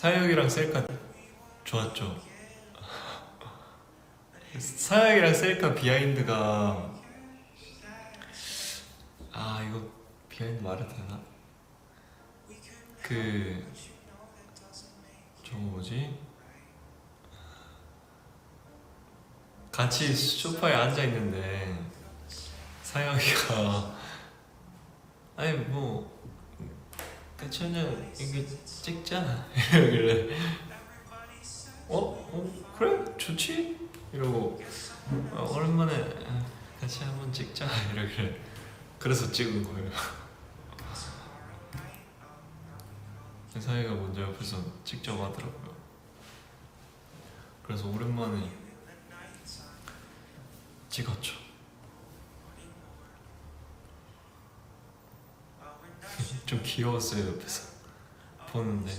사역이랑 셀카 좋았죠. 사역이랑 셀카 비하인드가 아 이거 비하인드 말해도 되나? 그 저거 뭐지? 같이 소파에 앉아 있는데 사영이가 아니 뭐 대천형 이게 찍자 이러길래 어? 어? 그래? 좋지? 이러고 어, 오랜만에 같이 한번 찍자 이러길래 그래서 찍은 거예요 사이가 먼저 옆에서 직접 하더라고요 그래서 오랜만에 찍었죠 좀 귀여웠어요 옆에서. 보는데